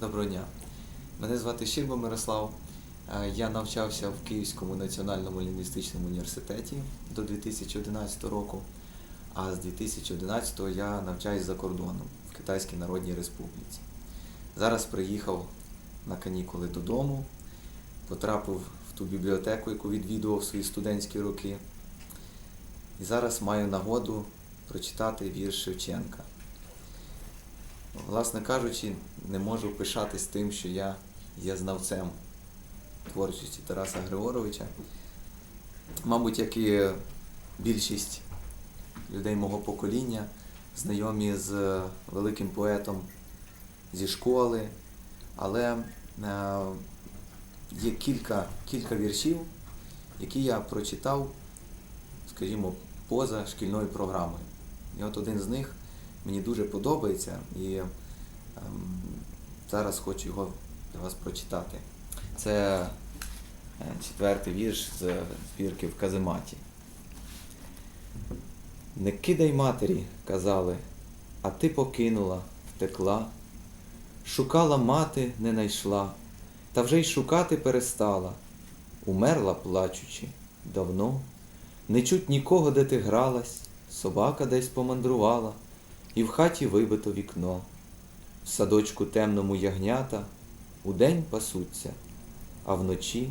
Доброго дня. Мене звати Щирба Мирослав. Е, Я навчався в Київському національному лінгвістичному університеті до 2011 року, а з 2011 я навчаюсь за кордоном в Китайській Народній Республіці. Зараз приїхав на канікули додому, потрапив в ту бібліотеку, яку відвідував свої студентські роки. І зараз маю нагоду прочитати вірш Шевченка. Власне кажучи, не можу пишатись тим, що я є знавцем творчості Тараса Григоровича. Мабуть, як і більшість людей мого покоління, знайомі з великим поетом зі школи, але е, є кілька, кілька віршів, які я прочитав, скажімо, поза шкільною програмою. І от один з них мені дуже подобається і ем, зараз хочу його для вас прочитати. Це е, четвертий вірш з збірки в казематі. Не кидай матері, казали, а ти покинула, втекла. Шукала мати, не найшла, та вже й шукати перестала. Умерла, плачучи, давно. Не чуть нікого, де ти гралась, собака десь помандрувала, і в хаті вибито вікно. В садочку темному ягнята удень пасуться, а вночі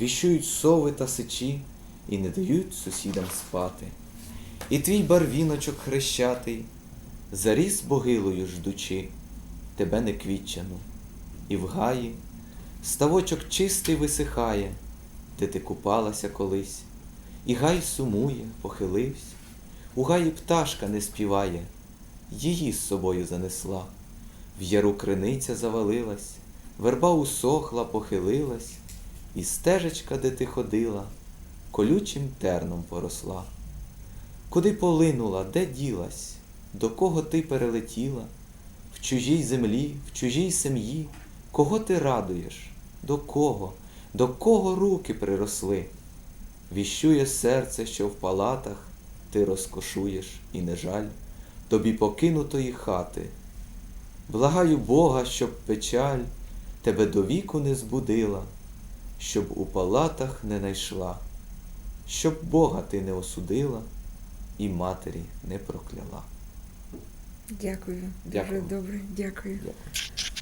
віщують сови та сичі і не дають сусідам спати. І твій барвіночок хрещатий заріс богилою ждучи, тебе не квітчану, і в гаї ставочок чистий висихає, де ти купалася колись, і гай сумує, похилився, у гаї пташка не співає, її з собою занесла. В яру криниця завалилась, верба усохла, похилилась, і стежечка, де ти ходила, колючим терном поросла. Куди полинула, де ділась, до кого ти перелетіла, в чужій землі, в чужій сім'ї, кого ти радуєш, до кого, до кого руки приросли? Віщує серце, що в палатах ти розкошуєш, і не жаль тобі покинутої хати. Благаю Бога, щоб печаль тебе до віку не збудила, щоб у палатах не найшла, щоб Бога ти не осудила і матері не прокляла. Дякую. Дякую. Дуже добре. Дякую. Дякую.